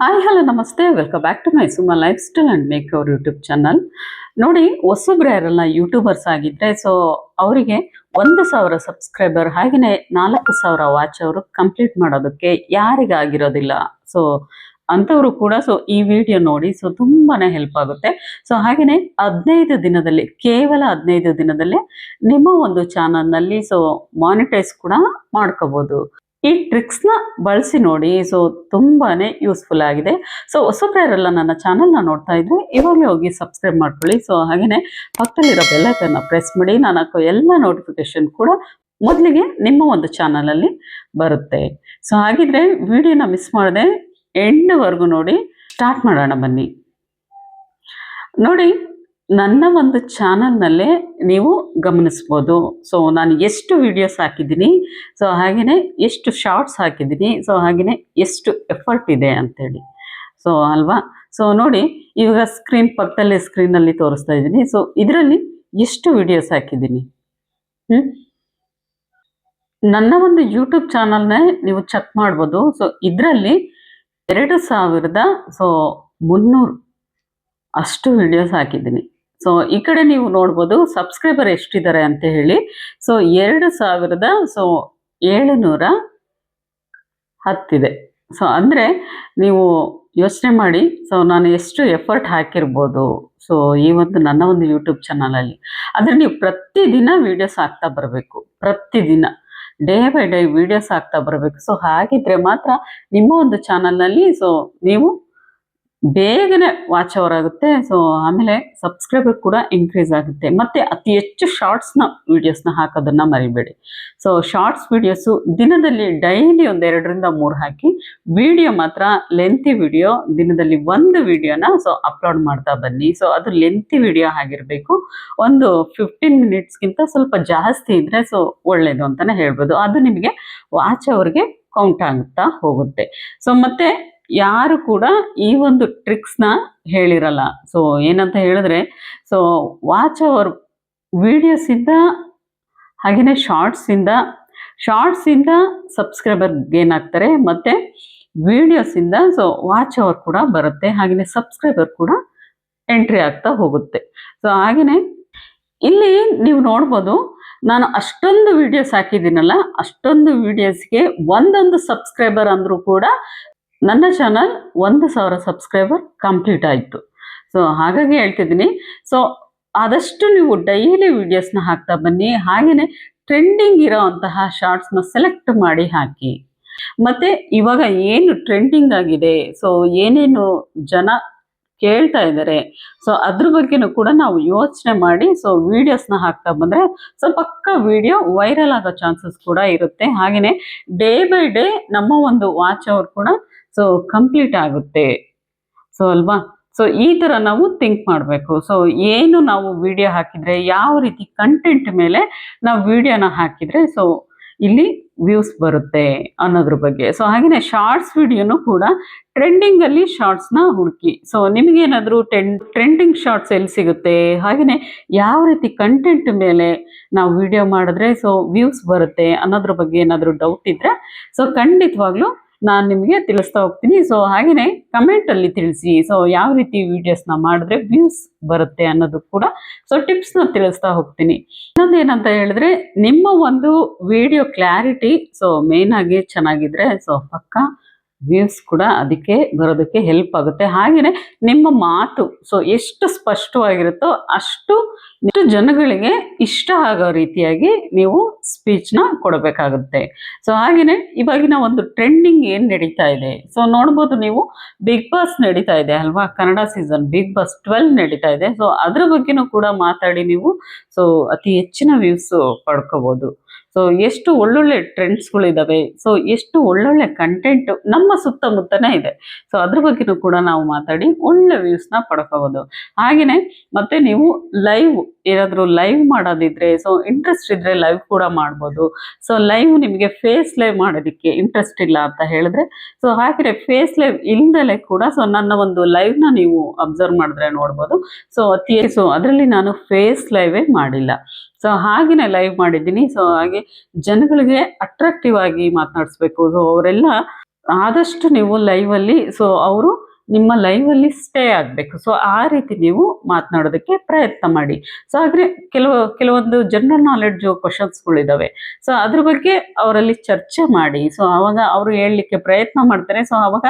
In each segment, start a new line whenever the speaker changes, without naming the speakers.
Hi hello ನಮಸ್ತೆ. Welcome back to my Suma lifestyle and makeover YouTube channel ನೋಡಿ ಹೊಸಬ್ರು ಯಾರಲ್ಲ ಯೂಟ್ಯೂಬರ್ಸ್ ಆಗಿದ್ರೆ ಸೊ ಅವರಿಗೆ ಒಂದು ಸಾವಿರ ಸಬ್ಸ್ಕ್ರೈಬರ್ ಹಾಗೆಯೇ ನಾಲ್ಕು ಸಾವಿರ ವಾಚ್ ಅವರು ಕಂಪ್ಲೀಟ್ ಮಾಡೋದಕ್ಕೆ ಯಾರಿಗಾಗಿರೋದಿಲ್ಲ. ಸೊ ಅಂಥವರು ಕೂಡ ಸೊ ಈ ವಿಡಿಯೋ ನೋಡಿ ಸೊ ತುಂಬಾ ಹೆಲ್ಪ್ ಆಗುತ್ತೆ. ಸೊ ಹಾಗೆಯೇ ಹದಿನೈದು ದಿನದಲ್ಲಿ, ಕೇವಲ ಹದಿನೈದು ದಿನದಲ್ಲೇ ನಿಮ್ಮ ಒಂದು ಚಾನಲ್ನಲ್ಲಿ ಸೊ ಮಾನಿಟೈಸ್ ಕೂಡ ಮಾಡ್ಕೋಬೋದು. ಈ ಟ್ರಿಕ್ಸ್ನ ಬಳಸಿ ನೋಡಿ. ಸೊ ತುಂಬಾನೇ ಯೂಸ್ಫುಲ್ ಆಗಿದೆ. ಸೊ ಹೊಸಬ್ರೆಲ್ಲ ನನ್ನ ಚಾನಲ್ನ ನೋಡ್ತಾ ಇದ್ರೆ ಇವಾಗಲೇ ಹೋಗಿ ಸಬ್ಸ್ಕ್ರೈಬ್ ಮಾಡ್ಕೊಳ್ಳಿ. ಸೊ ಹಾಗೆಯೇ ಪಕ್ಕದಲ್ಲಿರೋ ಬೆಲ್ಲೈಕನ್ನ ಪ್ರೆಸ್ ಮಾಡಿ. ನಾನು ಎಲ್ಲ ನೋಟಿಫಿಕೇಶನ್ ಕೂಡ ಮೊದಲಿಗೆ ನಿಮ್ಮ ಒಂದು ಚಾನಲಲ್ಲಿ ಬರುತ್ತೆ. ಸೊ ಹಾಗಿದ್ರೆ ವಿಡಿಯೋನ ಮಿಸ್ ಮಾಡದೆ ಎಂಡ್ವರೆಗೂ ನೋಡಿ ಸ್ಟಾರ್ಟ್ ಮಾಡೋಣ ಬನ್ನಿ. ನೋಡಿ ನನ್ನ ಒಂದು ಚಾನಲ್ನಲ್ಲೇ ನೀವು ಗಮನಿಸ್ಬೋದು. ಸೊ, ನಾನು ಎಷ್ಟು ವಿಡಿಯೋಸ್ ಹಾಕಿದ್ದೀನಿ, ಸೊ ಹಾಗೆಯೇ ಎಷ್ಟು ಶಾರ್ಟ್ಸ್ ಹಾಕಿದ್ದೀನಿ, ಸೊ ಹಾಗೆಯೇ ಎಷ್ಟು ಎಫರ್ಟ್ ಇದೆ ಅಂಥೇಳಿ ಸೊ, ಅಲ್ವಾ? ಸೊ, ನೋಡಿ, ಇವಾಗ ಸ್ಕ್ರೀನ್ ಪಕ್ಕದಲ್ಲಿ ಸ್ಕ್ರೀನಲ್ಲಿ ತೋರಿಸ್ತಾ ಇದ್ದೀನಿ. ಸೊ, ಇದರಲ್ಲಿ ಎಷ್ಟು ವಿಡಿಯೋಸ್ ಹಾಕಿದ್ದೀನಿ? ನನ್ನ ಒಂದು ಯೂಟ್ಯೂಬ್ ಚಾನಲ್ನೇ ನೀವು ಚೆಕ್ ಮಾಡ್ಬೋದು. ಸೊ, ಇದರಲ್ಲಿ ಎರಡು ಸಾವಿರದ, ಸೊ, ಮುನ್ನೂರು ಅಷ್ಟು ವಿಡಿಯೋಸ್ ಹಾಕಿದ್ದೀನಿ. ಸೊ ಈ ಕಡೆ ನೀವು ನೋಡ್ಬೋದು ಸಬ್ಸ್ಕ್ರೈಬರ್ ಎಷ್ಟಿದ್ದಾರೆ ಅಂತ ಹೇಳಿ. ಸೊ ಎರಡು ಸಾವಿರದ ಸೊ ಏಳುನೂರ ಹತ್ತಿದೆ. ಸೊ ಅಂದರೆ ನೀವು ಯೋಚನೆ ಮಾಡಿ. ಸೊ ನಾನು ಎಷ್ಟು ಎಫರ್ಟ್ ಹಾಕಿರ್ಬೋದು. ಸೊ ಈ ಒಂದು ನನ್ನ ಒಂದು ಯೂಟ್ಯೂಬ್ ಚಾನಲಲ್ಲಿ ಅಂದರೆ ನೀವು ಪ್ರತಿದಿನ ವೀಡಿಯೋಸ್ ಹಾಕ್ತಾ ಬರಬೇಕು. ಪ್ರತಿದಿನ. ಡೇ ಬೈ ಡೇ ವೀಡಿಯೋಸ್ ಹಾಕ್ತಾ ಬರಬೇಕು. ಸೊ ಹಾಗಿದ್ರೆ ಮಾತ್ರ ನಿಮ್ಮ ಒಂದು ಚಾನಲ್ನಲ್ಲಿ ಸೊ ನೀವು ಬೇಗನೆ ವಾಚ್ ಅವರ್ ಆಗುತ್ತೆ. ಸೊ ಆಮೇಲೆ ಸಬ್ಸ್ಕ್ರೈಬರ್ ಕೂಡ ಇನ್ಕ್ರೀಸ್ ಆಗುತ್ತೆ. ಮತ್ತೆ ಅತಿ ಹೆಚ್ಚು ಶಾರ್ಟ್ಸ್ನ ವಿಡಿಯೋಸ್ನ ಹಾಕೋದನ್ನ ಮರಿಬೇಡಿ. ಸೊ ಶಾರ್ಟ್ಸ್ ವಿಡಿಯೋಸು ದಿನದಲ್ಲಿ ಡೈಲಿ ಒಂದು ಎರಡರಿಂದ ಮೂರು ಹಾಕಿ ವಿಡಿಯೋ ಮಾತ್ರ ಲೆಂತಿ ವಿಡಿಯೋ ದಿನದಲ್ಲಿ ಒಂದು ವಿಡಿಯೋನ ಸೊ ಅಪ್ಲೋಡ್ ಮಾಡ್ತಾ ಬನ್ನಿ. ಸೊ ಅದು ಲೆಂತಿ ವಿಡಿಯೋ ಆಗಿರಬೇಕು. ಒಂದು ಫಿಫ್ಟೀನ್ ಮಿನಿಟ್ಸ್ಗಿಂತ ಸ್ವಲ್ಪ ಜಾಸ್ತಿ ಇದ್ರೆ ಸೊ ಒಳ್ಳೇದು ಅಂತಾನೆ ಹೇಳ್ಬೋದು. ಅದು ನಿಮಗೆ ವಾಚ್ ಅವ್ರಿಗೆ ಕೌಂಟ್ ಆಗುತ್ತಾ ಹೋಗುತ್ತೆ. ಸೊ ಮತ್ತೆ ಯಾರು ಕೂಡ ಈ ಒಂದು ಟ್ರಿಕ್ಸ್ನ ಹೇಳಿರಲ್ಲ. ಸೊ ಏನಂತ ಹೇಳಿದ್ರೆ ಸೊ ವಾಚ್ ಅವರ್ ವಿಡಿಯೋಸಿಂದ ಹಾಗೆಯೇ ಶಾರ್ಟ್ಸಿಂದ ಶಾರ್ಟ್ಸಿಂದ ಸಬ್ಸ್ಕ್ರೈಬರ್ ಗೇನ್ ಆಗ್ತಾರೆ, ಮತ್ತು ವಿಡಿಯೋಸಿಂದ ಸೊ ವಾಚ್ ಅವರ್ ಕೂಡ ಬರುತ್ತೆ ಹಾಗೆಯೇ ಸಬ್ಸ್ಕ್ರೈಬರ್ ಕೂಡ ಎಂಟ್ರಿ ಆಗ್ತಾ ಹೋಗುತ್ತೆ. ಸೊ ಹಾಗೆಯೇ ಇಲ್ಲಿ ನೀವು ನೋಡ್ಬೋದು, ನಾನು ಅಷ್ಟೊಂದು ವಿಡಿಯೋಸ್ ಹಾಕಿದ್ದೀನಲ್ಲ, ಅಷ್ಟೊಂದು ವಿಡಿಯೋಸ್ಗೆ ಒಂದೊಂದು ಸಬ್ಸ್ಕ್ರೈಬರ್ ಅಂದರೂ ಕೂಡ ನನ್ನ ಚಾನಲ್ ಒಂದು ಸಾವಿರ ಸಬ್ಸ್ಕ್ರೈಬರ್ ಕಂಪ್ಲೀಟ್ ಆಯಿತು. ಸೊ ಹಾಗಾಗಿ ಹೇಳ್ತಿದ್ದೀನಿ. ಸೊ ಆದಷ್ಟು ನೀವು ಡೈಲಿ ವಿಡಿಯೋಸ್ನ ಹಾಕ್ತಾ ಬನ್ನಿ. ಹಾಗೆಯೇ ಟ್ರೆಂಡಿಂಗ್ ಇರೋ ಅಂತಹ ಶಾರ್ಟ್ಸ್ನ ಸೆಲೆಕ್ಟ್ ಮಾಡಿ ಹಾಕಿ. ಮತ್ತೆ ಇವಾಗ ಏನು ಟ್ರೆಂಡಿಂಗ್ ಆಗಿದೆ? ಸೊ ಏನೇನು ಜನ ಕೇಳ್ತಾ ಇದ್ದಾರೆ? ಸೊ ಅದ್ರ ಬಗ್ಗೆನೂ ಕೂಡ ನಾವು ಯೋಚನೆ ಮಾಡಿ ಸೊ ವಿಡಿಯೋಸ್ನ ಹಾಕ್ತಾ ಬಂದರೆ ಸೊ ಪಕ್ಕ ವಿಡಿಯೋ ವೈರಲ್ ಆಗೋ ಚಾನ್ಸಸ್ ಕೂಡ ಇರುತ್ತೆ. ಹಾಗೆಯೇ ಡೇ ಬೈ ಡೇ ನಮ್ಮ ಒಂದು ವಾಚ್ ಅವರ್ ಕೂಡ ಸೊ ಕಂಪ್ಲೀಟ್ ಆಗುತ್ತೆ. ಸೊ ಅಲ್ವಾ? ಸೊ ಈ ಥರ ನಾವು ಥಿಂಕ್ ಮಾಡಬೇಕು. ಸೊ ಏನು ನಾವು ವಿಡಿಯೋ ಹಾಕಿದರೆ, ಯಾವ ರೀತಿ ಕಂಟೆಂಟ್ ಮೇಲೆ ನಾವು ವಿಡಿಯೋನ ಹಾಕಿದರೆ ಸೊ ಇಲ್ಲಿ ವ್ಯೂಸ್ ಬರುತ್ತೆ ಅನ್ನೋದ್ರ ಬಗ್ಗೆ. ಸೊ ಹಾಗೆಯೇ ಶಾರ್ಟ್ಸ್ ವಿಡಿಯೋನು ಕೂಡ ಟ್ರೆಂಡಿಂಗಲ್ಲಿ ಶಾರ್ಟ್ಸ್ನ ಹುಡುಕಿ. ಸೊ ನಿಮಗೇನಾದರೂ ಟೆನ್ ಟ್ರೆಂಡಿಂಗ್ ಶಾರ್ಟ್ಸ್ ಎಲ್ಲಿ ಸಿಗುತ್ತೆ? ಹಾಗೆಯೇ ಯಾವ ರೀತಿ ಕಂಟೆಂಟ್ ಮೇಲೆ ನಾವು ವಿಡಿಯೋ ಮಾಡಿದ್ರೆ ಸೊ ವ್ಯೂಸ್ ಬರುತ್ತೆ ಅನ್ನೋದ್ರ ಬಗ್ಗೆ ಏನಾದರೂ ಡೌಟ್ ಇದ್ದರೆ ಸೊ ಖಂಡಿತವಾಗ್ಲೂ ನಾನು ನಿಮಗೆ ತಿಳಿಸ್ತಾ ಹೋಗ್ತೀನಿ. ಸೊ ಹಾಗೆಯೇ ಕಮೆಂಟಲ್ಲಿ ತಿಳಿಸಿ. ಸೊ ಯಾವ ರೀತಿ ವಿಡಿಯೋಸ್ನ ಮಾಡಿದ್ರೆ ವ್ಯೂಸ್ ಬರುತ್ತೆ ಅನ್ನೋದು ಕೂಡ ಸೊ ಟಿಪ್ಸ್ನ ತಿಳಿಸ್ತಾ ಹೋಗ್ತೀನಿ. ಇನ್ನೊಂದು ಏನಂತ ಹೇಳಿದ್ರೆ, ನಿಮ್ಮ ಒಂದು ವಿಡಿಯೋ ಕ್ಲಾರಿಟಿ ಸೊ ಮೇನ್ ಆಗಿ ಚೆನ್ನಾಗಿದ್ರೆ ಸೊ ಪಕ್ಕ ವ್ಯೂಸ್ ಕೂಡ ಅದಕ್ಕೆ ಬರೋದಕ್ಕೆ ಹೆಲ್ಪ್ ಆಗುತ್ತೆ. ಹಾಗೆಯೇ ನಿಮ್ಮ ಮಾತು ಸೊ ಎಷ್ಟು ಸ್ಪಷ್ಟವಾಗಿರುತ್ತೋ ಅಷ್ಟು ಎಷ್ಟು ಜನಗಳಿಗೆ ಇಷ್ಟ ಆಗೋ ರೀತಿಯಾಗಿ ನೀವು ಸ್ಪೀಚ್ನ ಕೊಡಬೇಕಾಗುತ್ತೆ. ಸೊ ಹಾಗೆಯೇ ಇವಾಗಿನ ಒಂದು ಟ್ರೆಂಡಿಂಗ್ ಏನು ನಡೀತಾ ಇದೆ? ಸೊ ನೋಡ್ಬೋದು ನೀವು ಬಿಗ್ ಬಾಸ್ ನಡೀತಾ ಇದೆ ಅಲ್ವಾ? Kannada season Bigg Boss twelve ನಡೀತಾ ಇದೆ. ಸೊ ಅದ್ರ ಬಗ್ಗೆನೂ ಕೂಡ ಮಾತಾಡಿ ನೀವು. ಸೊ ಅತಿ ಹೆಚ್ಚಿನ ವ್ಯೂಸ್ ಪಡ್ಕೋಬೋದು. ಸೊ ಎಷ್ಟು ಒಳ್ಳೊಳ್ಳೆ ಟ್ರೆಂಡ್ಸ್ಗಳಿದ್ದಾವೆ ಸೊ ಎಷ್ಟು ಒಳ್ಳೊಳ್ಳೆ ಕಂಟೆಂಟ್ ನಮ್ಮ ಸುತ್ತಮುತ್ತನೇ ಇದೆ. ಸೊ ಅದ್ರ ಬಗ್ಗೆನೂ ಕೂಡ ನಾವು ಮಾತಾಡಿ ಒಳ್ಳೆ ವ್ಯೂಸ್ನ ಪಡ್ಕೋಬೋದು. ಹಾಗೆಯೇ ಮತ್ತೆ ನೀವು ಲೈವ್ ಏನಾದರೂ ಲೈವ್ ಮಾಡೋದಿದ್ರೆ ಸೊ ಇಂಟ್ರೆಸ್ಟ್ ಇದ್ದರೆ ಲೈವ್ ಕೂಡ ಮಾಡ್ಬೋದು. ಸೊ ಲೈವ್ ನಿಮಗೆ ಫೇಸ್ ಲೈವ್ ಮಾಡೋದಕ್ಕೆ ಇಂಟ್ರೆಸ್ಟ್ ಇಲ್ಲ ಅಂತ ಹೇಳಿದ್ರೆ ಸೊ ಹಾಗೆ ಫೇಸ್ ಲೈವ್ ಇಲ್ದಲೆ ಕೂಡ ಸೊ ನನ್ನ ಒಂದು ಲೈವ್ನ ನೀವು ಅಬ್ಸರ್ವ್ ಮಾಡಿದ್ರೆ ನೋಡ್ಬೋದು. ಸೊ ಅತಿ ಸೊ ಅದರಲ್ಲಿ ನಾನು ಫೇಸ್ ಲೈವೇ ಮಾಡಿಲ್ಲ. ಸೊ ಹಾಗೆಯೇ ಲೈವ್ ಮಾಡಿದ್ದೀನಿ. ಸೊ ಹಾಗೆ ಜನಗಳಿಗೆ ಅಟ್ರಾಕ್ಟಿವ್ ಆಗಿ ಮಾತನಾಡಿಸ್ಬೇಕು. ಸೊ ಅವರೆಲ್ಲ ಆದಷ್ಟು ನೀವು ಲೈವಲ್ಲಿ ಸೊ ಅವರು ನಿಮ್ಮ ಲೈವಲ್ಲಿ ಸ್ಟೇ ಆಗಬೇಕು. ಸೊ ಆ ರೀತಿ ನೀವು ಮಾತನಾಡೋದಕ್ಕೆ ಪ್ರಯತ್ನ ಮಾಡಿ. ಸೊ ಆದರೆ ಕೆಲವು, ಕೆಲವೊಂದು ಜನರಲ್ ನಾಲೆಡ್ಜು ಕ್ವಶನ್ಸ್ಗಳಿದ್ದಾವೆ ಸೊ ಅದ್ರ ಬಗ್ಗೆ ಅವರಲ್ಲಿ ಚರ್ಚೆ ಮಾಡಿ. ಸೊ ಆವಾಗ ಅವರು ಹೇಳಲಿಕ್ಕೆ ಪ್ರಯತ್ನ ಮಾಡ್ತಾರೆ. ಸೊ ಆವಾಗ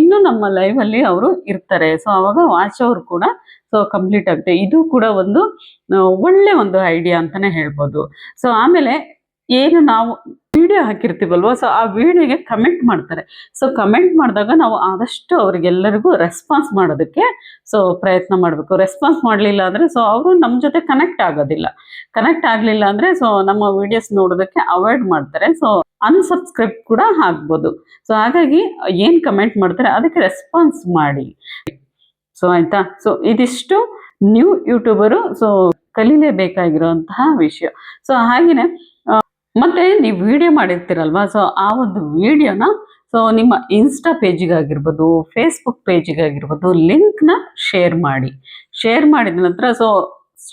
ಇನ್ನೂ ನಮ್ಮ ಲೈವಲ್ಲಿ ಅವರು ಇರ್ತಾರೆ. ಸೊ ಆವಾಗ ವಾಚ್ ಅವರು ಕೂಡ ಸೊ ಕಂಪ್ಲೀಟ್ ಆಗುತ್ತೆ ಇದು ಕೂಡ ಒಂದು, ಒಳ್ಳೆ ಒಂದು ಐಡಿಯಾ ಅಂತಾನೆ ಹೇಳ್ಬೋದು. ಸೊ ಆಮೇಲೆ ಏನು ನಾವು ವಿಡಿಯೋ ಹಾಕಿರ್ತೀವಲ್ವ? ಸೊ ಆ ವಿಡಿಯೋಗೆ ಕಮೆಂಟ್ ಮಾಡ್ತಾರೆ. ಸೊ ಕಮೆಂಟ್ ಮಾಡಿದಾಗ ನಾವು ಆದಷ್ಟು ಅವ್ರಿಗೆಲ್ಲರಿಗೂ ರೆಸ್ಪಾನ್ಸ್ ಮಾಡೋದಕ್ಕೆ ಸೊ ಪ್ರಯತ್ನ ಮಾಡಬೇಕು. ರೆಸ್ಪಾನ್ಸ್ ಮಾಡಲಿಲ್ಲ ಅಂದರೆ ಸೊ ಅವರು ನಮ್ಮ ಜೊತೆ ಕನೆಕ್ಟ್ ಆಗೋದಿಲ್ಲ. ಕನೆಕ್ಟ್ ಆಗಲಿಲ್ಲ ಅಂದರೆ ಸೊ ನಮ್ಮ ವಿಡಿಯೋಸ್ ನೋಡೋದಕ್ಕೆ ಅವಾಯ್ಡ್ ಮಾಡ್ತಾರೆ. ಸೊ ಅನ್ಸಬ್ಸ್ಕ್ರೈಬ್ ಕೂಡ ಆಗ್ಬೋದು. ಸೊ ಹಾಗಾಗಿ ಏನು ಕಮೆಂಟ್ ಮಾಡ್ತಾರೆ, ಅದಕ್ಕೆ ರೆಸ್ಪಾನ್ಸ್ ಮಾಡಿ. ಸೊ ಆಯ್ತಾ? ಸೊ ಇದಿಷ್ಟು ನ್ಯೂ ಯೂಟ್ಯೂಬರು ಸೊ ಕಲೀಲೇಬೇಕಾಗಿರುವಂತಹ ವಿಷಯ. ಸೊ ಹಾಗೆಯೇ ಮತ್ತೆ ನೀವು ವಿಡಿಯೋ ಮಾಡಿರ್ತೀರಲ್ವಾ? ಸೊ ಆ ಒಂದು ವಿಡಿಯೋನ ಸೊ ನಿಮ್ಮ ಇನ್ಸ್ಟಾ ಪೇಜಿಗಾಗಿರ್ಬೋದು ಫೇಸ್ಬುಕ್ ಪೇಜಿಗಾಗಿರ್ಬೋದು ಲಿಂಕ್ನ ಶೇರ್ ಮಾಡಿ. ಶೇರ್ ಮಾಡಿದ ನಂತರ ಸೊ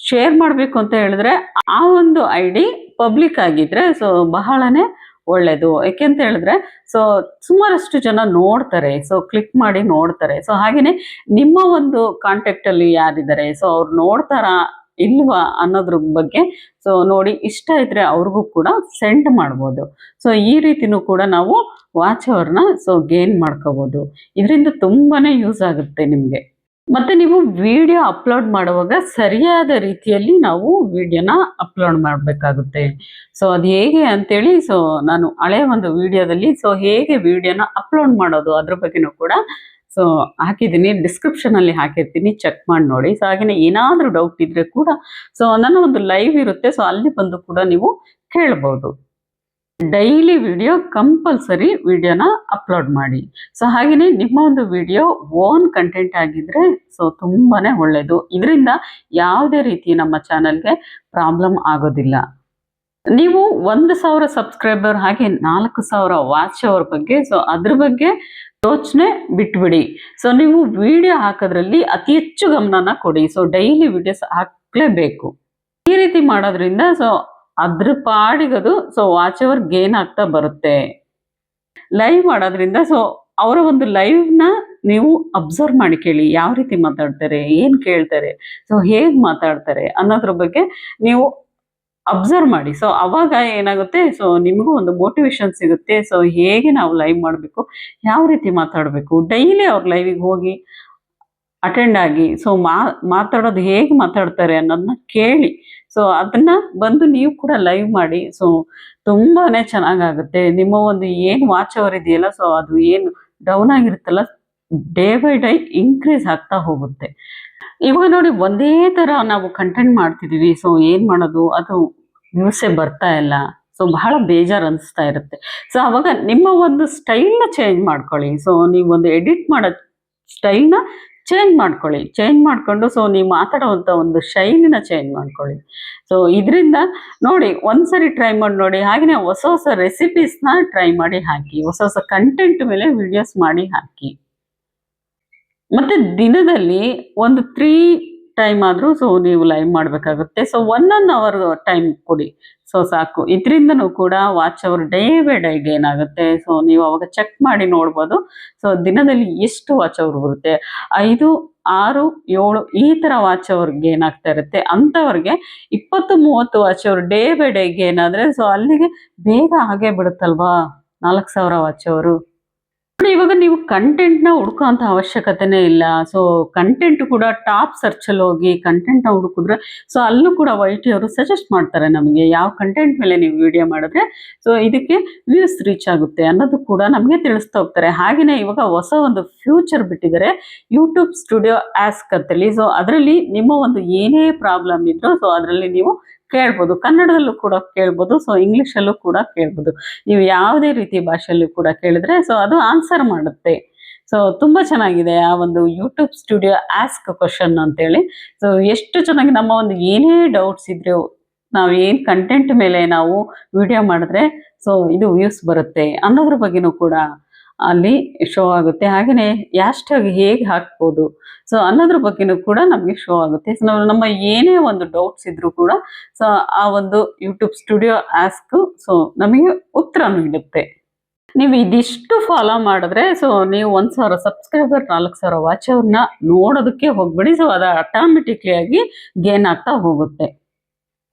ಶೇರ್ ಮಾಡಬೇಕು ಅಂತ ಹೇಳಿದ್ರೆ, ಆ ಒಂದು ಐ ಡಿ ಪಬ್ಲಿಕ್ ಆಗಿದ್ರೆ ಸೊ ಬಹಳನೇ ಒಳ್ಳೆಯದು ಯಾಕೆಂತ ಹೇಳಿದ್ರೆ ಸೊ ಸುಮಾರಷ್ಟು ಜನ ನೋಡ್ತಾರೆ. ಸೊ ಕ್ಲಿಕ್ ಮಾಡಿ ನೋಡ್ತಾರೆ. ಸೊ ಹಾಗೆಯೇ ನಿಮ್ಮ ಒಂದು ಕಾಂಟ್ಯಾಕ್ಟಲ್ಲಿ ಯಾರಿದ್ದಾರೆ? ಸೊ ಅವ್ರು ನೋಡ್ತಾರಾ? ಇಲ್ವಾ ಅನ್ನೋದ್ರ ಬಗ್ಗೆ. ಸೊ ನೋಡಿ, ಇಷ್ಟ ಇದ್ರೆ ಅವ್ರಿಗೂ ಕೂಡ ಸೆಂಡ್ ಮಾಡ್ಬೋದು. ಸೊ ಈ ರೀತಿನೂ ಕೂಡ ನಾವು ವಾಚ್ ಅವರ್ನ ಸೊ ಗೇನ್ ಮಾಡ್ಕೋಬೋದು. ಇದರಿಂದ ತುಂಬಾನೇ ಯೂಸ್ ಆಗುತ್ತೆ ನಿಮಗೆ. ಮತ್ತೆ ನೀವು ವಿಡಿಯೋ ಅಪ್ಲೋಡ್ ಮಾಡುವಾಗ ಸರಿಯಾದ ರೀತಿಯಲ್ಲಿ ನಾವು ವಿಡಿಯೋನ ಅಪ್ಲೋಡ್ ಮಾಡಬೇಕಾಗುತ್ತೆ. ಸೊ ಅದು ಹೇಗೆ ಅಂತೇಳಿ ಸೊ ನಾನು ಹಳೆ ಒಂದು ವಿಡಿಯೋದಲ್ಲಿ ಸೊ ಹೇಗೆ ವಿಡಿಯೋನ ಅಪ್ಲೋಡ್ ಮಾಡೋದು ಅದ್ರ ಬಗ್ಗೆನೂ ಕೂಡ ಸೊ ಹಾಕಿದ್ದೀನಿ. ಡಿಸ್ಕ್ರಿಪ್ಷನಲ್ಲಿ ಹಾಕಿರ್ತೀನಿ. ಚೆಕ್ ಮಾಡಿ ನೋಡಿ. ಸೊ ಹಾಗೆಯೇ ಏನಾದರೂ ಡೌಟ್ ಇದ್ರೆ ಕೂಡ ಸೊ ನನ್ನ ಒಂದು ಲೈವ್ ಇರುತ್ತೆ. ಸೊ ಅಲ್ಲಿ ಬಂದು ಕೂಡ ನೀವು ಕೇಳ್ಬೋದು. ಡೈಲಿ ವಿಡಿಯೋ ಕಂಪಲ್ಸರಿ ವಿಡಿಯೋನ ಅಪ್ಲೋಡ್ ಮಾಡಿ. ಸೊ ಹಾಗೆಯೇ ನಿಮ್ಮ ಒಂದು ವಿಡಿಯೋ ಓನ್ ಕಂಟೆಂಟ್ ಆಗಿದ್ರೆ ಸೊ ತುಂಬಾನೇ ಒಳ್ಳೆಯದು ಇದರಿಂದ ಯಾವುದೇ ರೀತಿ ನಮ್ಮ ಚಾನಲ್ಗೆ ಪ್ರಾಬ್ಲಮ್ ಆಗೋದಿಲ್ಲ. ನೀವು ಒಂದು ಸಾವಿರ ಸಬ್ಸ್ಕ್ರೈಬರ್ ಹಾಗೆ ನಾಲ್ಕು ಸಾವಿರ ವಾಚ್ ಅವರ್ ಬಗ್ಗೆ ಸೊ ಅದ್ರ ಬಗ್ಗೆ ಯೋಚನೆ ಬಿಟ್ಬಿಡಿ. ಸೊ ನೀವು ವಿಡಿಯೋ ಹಾಕೋದ್ರಲ್ಲಿ ಅತಿ ಹೆಚ್ಚು ಗಮನನ ಕೊಡಿ. ಸೊ ಡೈಲಿ ವಿಡಿಯೋಸ್ ಹಾಕ್ಲೇಬೇಕು. ಈ ರೀತಿ ಮಾಡೋದ್ರಿಂದ ಸೊ ಅದ್ರ ಪಾಡಿಗದು ಸೊ ವಾಚ್ ಅವರ್ ಗೇನ್ ಆಗ್ತಾ ಬರುತ್ತೆ. ಲೈವ್ ಮಾಡೋದ್ರಿಂದ ಸೊ ಅವರ ಒಂದು ಲೈವ್ನ ನೀವು ಅಬ್ಸರ್ವ್ ಮಾಡಿ ಕೇಳಿ. ಯಾವ ರೀತಿ ಮಾತಾಡ್ತಾರೆ, ಏನು ಕೇಳ್ತಾರೆ ಸೊ ಹೇಗೆ ಮಾತಾಡ್ತಾರೆ ಅನ್ನೋದ್ರ ಬಗ್ಗೆ ನೀವು ಅಬ್ಸರ್ವ್ ಮಾಡಿ. ಸೊ ಅವಾಗ ಏನಾಗುತ್ತೆ? ಸೊ ನಿಮಗೂ ಒಂದು ಮೋಟಿವೇಶನ್ ಸಿಗುತ್ತೆ. ಸೊ ಹೇಗೆ ನಾವು ಲೈವ್ ಮಾಡಬೇಕು? ಯಾವ ರೀತಿ ಮಾತಾಡಬೇಕು? ಡೈಲಿ ಅವ್ರ ಲೈವಿಗೆ ಹೋಗಿ ಅಟೆಂಡ್ ಆಗಿ ಸೊ ಮಾತಾಡೋದು ಹೇಗೆ ಮಾತಾಡ್ತಾರೆ ಅನ್ನೋದನ್ನ ಕೇಳಿ. ಸೊ ಅದನ್ನ ಬಂದು ನೀವು ಕೂಡ ಲೈವ್ ಮಾಡಿ. ಸೊ ತುಂಬಾನೇ ಚೆನ್ನಾಗಾಗುತ್ತೆ. ನಿಮ್ಮ ಒಂದು ಏನು ವಾಚ್ ಅವರ್ ಇದೆಯಲ್ಲ ಸೊ ಅದು ಏನು ಡೌನ್ ಆಗಿರುತ್ತಲ್ಲ ಡೇ ಬೈ ಡೇ ಇನ್ಕ್ರೀಸ್ ಆಗ್ತಾ ಹೋಗುತ್ತೆ. ಇವಾಗ ನೋಡಿ ಒಂದೇ ತರ ನಾವು ಕಂಟೆಂಟ್ ಮಾಡ್ತಿದೀವಿ. ಸೊ ಏನ್ ಮಾಡೋದು? ಅದು ವ್ಯೂಸೇ ಬರ್ತಾ ಇಲ್ಲ. ಸೊ ಬಹಳ ಬೇಜಾರು ಅನಿಸ್ತಾ ಇರುತ್ತೆ. ಸೊ ಅವಾಗ ನಿಮ್ಮ ಒಂದು ಸ್ಟೈಲ್ನ ಚೇಂಜ್ ಮಾಡ್ಕೊಳ್ಳಿ. ಸೊ ನೀವು ಒಂದು ಎಡಿಟ್ ಮಾಡೋ ಸ್ಟೈಲ್ನ ಚೇಂಜ್ ಮಾಡ್ಕೊಳ್ಳಿ. ಚೇಂಜ್ ಮಾಡ್ಕೊಂಡು ಸೊ ನೀವು ಮಾತಾಡುವಂಥ ಒಂದು ಶೈಲಿನ ಚೇಂಜ್ ಮಾಡ್ಕೊಳ್ಳಿ. ಸೊ ಇದರಿಂದ ನೋಡಿ, ಒಂದ್ಸರಿ ಟ್ರೈ ಮಾಡಿ ನೋಡಿ ಹಾಗೆಯೇ ಹೊಸ ಹೊಸ ರೆಸಿಪೀಸ್ನ ಟ್ರೈ ಮಾಡಿ ಹಾಕಿ, ಹೊಸ ಹೊಸ ಕಂಟೆಂಟ್ ಮೇಲೆ ವಿಡಿಯೋಸ್ ಮಾಡಿ ಹಾಕಿ. ಮತ್ತೆ ದಿನದಲ್ಲಿ ಒಂದು ತ್ರೀ ಟೈಮ್ ಆದರೂ ಸೊ ನೀವು ಲೈವ್ ಮಾಡಬೇಕಾಗುತ್ತೆ. So one one hour time ಕೊಡಿ. ಸೊ ಸಾಕು. ಇದರಿಂದನೂ ಕೂಡ watch hour day by gain ಏನಾಗುತ್ತೆ? ಸೊ ನೀವು ಅವಾಗ ಚೆಕ್ ಮಾಡಿ ನೋಡ್ಬೋದು. ಸೊ ದಿನದಲ್ಲಿ ಎಷ್ಟು ವಾಚ್ ಅವರ್ ಬರುತ್ತೆ? ಐದು, ಆರು, ಏಳು ಈ ಥರ ವಾಚ್ ಅವ್ರಿಗೆ ಏನಾಗ್ತಾ ಇರುತ್ತೆ? ಅಂಥವ್ರಿಗೆ ಇಪ್ಪತ್ತು, ಮೂವತ್ತು ವಾಚ್ ಅವರ್ ಡೇ ಬೈ ಡೇಗೆ ಏನಾದರೆ ಸೊ ಅಲ್ಲಿಗೆ ಬೇಗ ಹಾಗೆ ಬಿಡುತ್ತಲ್ವಾ? ನಾಲ್ಕು ಸಾವಿರ ವಾಚ್ ಅವರು. ಇವಾಗ ನೀವು ಕಂಟೆಂಟ್ನ ಹುಡ್ಕೋಂಥ ಅವಶ್ಯಕತೆನೇ ಇಲ್ಲ. ಸೊ ಕಂಟೆಂಟ್ ಕೂಡ ಟಾಪ್ ಸರ್ಚಲ್ಲಿ ಹೋಗಿ ಕಂಟೆಂಟ್ನ ಹುಡುಕಿದ್ರೆ ಸೊ ಅಲ್ಲೂ ಕೂಡ ವೈಟಿ ಅವರು ಸಜೆಸ್ಟ್ ಮಾಡ್ತಾರೆ ನಮಗೆ ಯಾವ ಕಂಟೆಂಟ್ ಮೇಲೆ ನೀವು ವಿಡಿಯೋ ಮಾಡಿದ್ರೆ ಸೊ ಇದಕ್ಕೆ ವ್ಯೂಸ್ ರೀಚ್ ಆಗುತ್ತೆ ಅನ್ನೋದು ಕೂಡ ನಮಗೆ ತಿಳಿಸ್ತಾ ಹೋಗ್ತಾರೆ. ಹಾಗೆಯೇ ಇವಾಗ ಹೊಸ ಒಂದು ಫ್ಯೂಚರ್ ಬಿಟ್ಟಿದ್ದಾರೆ ಯೂಟ್ಯೂಬ್ ಸ್ಟುಡಿಯೋ ಆಸ್ಕ್ ಅಂತೇಳಿ ಸೊ ಅದರಲ್ಲಿ ನಿಮ್ಮ ಒಂದು ಏನೇ ಪ್ರಾಬ್ಲಮ್ ಇದ್ರೂ ಸೊ ಅದರಲ್ಲಿ ನೀವು ಕೇಳ್ಬೋದು. ಕನ್ನಡದಲ್ಲೂ ಕೂಡ ಕೇಳ್ಬೋದು. ಸೊ ಇಂಗ್ಲೀಷಲ್ಲೂ ಕೂಡ ಕೇಳ್ಬೋದು. ನೀವು ಯಾವುದೇ ರೀತಿ ಭಾಷೆಯಲ್ಲೂ ಕೂಡ ಕೇಳಿದ್ರೆ ಸೊ ಅದು ಆನ್ಸರ್ ಮಾಡುತ್ತೆ. ಸೊ ತುಂಬ ಚೆನ್ನಾಗಿದೆ ಆ ಒಂದು ಯೂಟ್ಯೂಬ್ ಸ್ಟುಡಿಯೋ ಆಸ್ಕ್ ಕ್ವಶನ್ ಅಂತೇಳಿ. ಸೊ ಎಷ್ಟು ಚೆನ್ನಾಗಿ ನಮ್ಮ ಒಂದು ಏನೇ ಡೌಟ್ಸ್ ಇದ್ರೆ ನಾವು ಏನು ಕಂಟೆಂಟ್ ಮೇಲೆ ನಾವು ವಿಡಿಯೋ ಮಾಡಿದ್ರೆ ಸೊ ಇದು ವ್ಯೂಸ್ ಬರುತ್ತೆ ಅನ್ನೋದ್ರ ಬಗ್ಗೆನೂ ಕೂಡ ಅಲ್ಲಿ ಶೋ ಆಗುತ್ತೆ. ಹಾಗೆಯೇ ಯಾಸ್ಟಾಗಿ ಹೇಗೆ ಹಾಕ್ಬೋದು? ಸೊ ಅನ್ನೋದ್ರ ಬಗ್ಗೆನೂ ಕೂಡ ನಮಗೆ ಶೋ ಆಗುತ್ತೆ. ಸೊ ನಾವು ನಮ್ಮ ಏನೇ ಒಂದು ಡೌಟ್ಸ್ ಇದ್ರು ಕೂಡ ಸೊ ಆ ಒಂದು ಯೂಟ್ಯೂಬ್ ಸ್ಟುಡಿಯೋ ಆಸ್ಕ್ ಸೊ ನಮಗೆ ಉತ್ತರ ನೀಡುತ್ತೆ ನೀವು ಇದಿಷ್ಟು ಫಾಲೋ ಮಾಡಿದ್ರೆ ಸೊ ನೀವು ಒಂದು ಸಾವಿರ ಸಬ್ಸ್ಕ್ರೈಬರ್ ನಾಲ್ಕು ಸಾವಿರ ವಾಚ್ ಅವ್ರನ್ನ ನೋಡೋದಕ್ಕೆ ಹೋಗ್ಬೇಡಿ. ಸೊ ಅದು ಆಟೋಮೆಟಿಕ್ಲಿ ಆಗಿ ಗೇನ್ ಆಗ್ತಾ ಹೋಗುತ್ತೆ.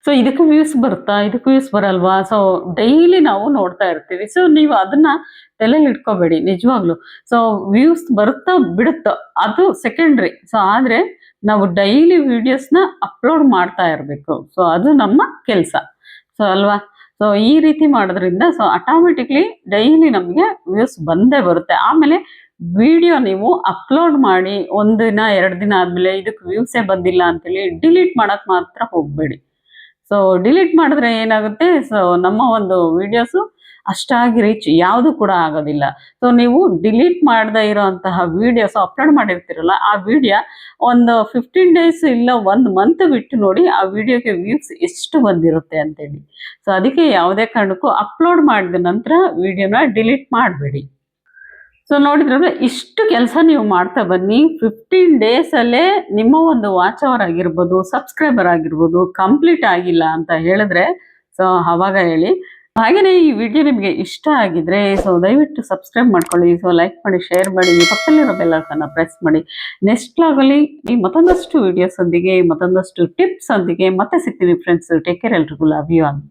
ಸೊ ಇದಕ್ಕೆ ವ್ಯೂಸ್ ಬರುತ್ತಾ ಇದಕ್ಕೆ ವ್ಯೂಸ್ ಬರಲ್ವಾ? ಸೊ ಡೈಲಿ ನಾವು ನೋಡ್ತಾ ಇರ್ತೀವಿ. ಸೊ ನೀವು ಅದನ್ನ ತಲೆಯಲ್ಲಿ ಇಟ್ಕೋಬೇಡಿ, ನಿಜವಾಗ್ಲು. ಸೊ ವ್ಯೂಸ್ ಬರುತ್ತಾ ಬಿಡುತ್ತೋ, ಅದು ಸೆಕೆಂಡ್ರಿ ಸೊ ಆದರೆ ನಾವು ಡೈಲಿ ವಿಡಿಯೋಸ್ನ ಅಪ್ಲೋಡ್ ಮಾಡ್ತಾ ಇರಬೇಕು. ಸೊ ಅದು ನಮ್ಮ ಕೆಲಸ. ಸೊ ಅಲ್ವಾ? ಸೊ ಈ ರೀತಿ ಮಾಡೋದ್ರಿಂದ ಸೊ ಆಟೋಮೆಟಿಕ್ಲಿ ಡೈಲಿ ನಮಗೆ ವ್ಯೂಸ್ ಬಂದೇ ಬರುತ್ತೆ. ಆಮೇಲೆ ವಿಡಿಯೋ ನೀವು ಅಪ್ಲೋಡ್ ಮಾಡಿ, ಒಂದಿನ, ಎರಡು ದಿನ ಆದಮೇಲೆ ಇದಕ್ಕೆ ವ್ಯೂಸೇ ಬಂದಿಲ್ಲ ಅಂತೇಳಿ ಡಿಲೀಟ್ ಮಾಡೋಕ್ಕೆ ಮಾತ್ರ ಹೋಗಬೇಡಿ. ಸೊ ಡಿಲೀಟ್ ಮಾಡಿದ್ರೆ ಏನಾಗುತ್ತೆ? ಸೊ ನಮ್ಮ ಒಂದು ವಿಡಿಯೋಸು ಅಷ್ಟಾಗಿ ರೀಚ್ ಯಾವುದು ಕೂಡ ಆಗೋದಿಲ್ಲ. ಸೊ ನೀವು ಡಿಲೀಟ್ ಮಾಡದೇ ಇರೋಂತಹ ವಿಡಿಯೋಸ್ ಅಪ್ಲೋಡ್ ಮಾಡಿರ್ತೀರಲ್ಲ, ಆ ವಿಡಿಯೋ ಒಂದು ಫಿಫ್ಟೀನ್ ಡೇಸ್ ಇಲ್ಲ ಒಂದು ಮಂತ್ ಬಿಟ್ಟು ನೋಡಿ ಆ ವಿಡಿಯೋಗೆ ವ್ಯೂಸ್ ಎಷ್ಟು ಬಂದಿರುತ್ತೆ ಅಂತೇಳಿ. ಸೊ ಅದಕ್ಕೆ ಯಾವುದೇ ಕಾರಣಕ್ಕೂ ಅಪ್ಲೋಡ್ ಮಾಡಿದ ನಂತರ ವಿಡಿಯೋನ ಡಿಲೀಟ್ ಮಾಡಬೇಡಿ. ಸೊ ನೋಡಿದ್ರೆ ಇಷ್ಟು ಕೆಲಸ ನೀವು ಮಾಡ್ತಾ ಬನ್ನಿ. ಫಿಫ್ಟೀನ್ ಡೇಸಲ್ಲೇ ನಿಮ್ಮ ಒಂದು ವಾಚ್ ಅವರ್ ಆಗಿರ್ಬೋದು ಸಬ್ಸ್ಕ್ರೈಬರ್ ಆಗಿರ್ಬೋದು ಕಂಪ್ಲೀಟ್ ಆಗಿಲ್ಲ ಅಂತ ಹೇಳಿದ್ರೆ ಸೊ ಅವಾಗ ಹೇಳಿ. ಹಾಗೆಯೇ ಈ ವಿಡಿಯೋ ನಿಮಗೆ ಇಷ್ಟ ಆಗಿದ್ರೆ ಸೊ ದಯವಿಟ್ಟು ಸಬ್ಸ್ಕ್ರೈಬ್ ಮಾಡ್ಕೊಳ್ಳಿ. ಸೊ ಲೈಕ್ ಮಾಡಿ ಶೇರ್ ಮಾಡಿ ಪಕ್ಕದಲ್ಲಿರೋ ಬೆಲ್ಲಕ್ಕನ್ನು ಪ್ರೆಸ್ ಮಾಡಿ. ನೆಕ್ಸ್ಟ್ ಆಗಲಿ ಈ ಮತ್ತೊಂದಷ್ಟು ವಿಡಿಯೋಸ್ ಒಂದಿಗೆ, ಮತ್ತೊಂದಷ್ಟು ಟಿಪ್ಸ್ ಒಂದಿಗೆ, ಮತ್ತೆ ಸಿಗ್ತೀನಿ ಫ್ರೆಂಡ್ಸ್ ಟೇಕ್ ಕೇರ್ ಎಲ್ರಿಗೂ ಲವ್ ಯು ಅಂತ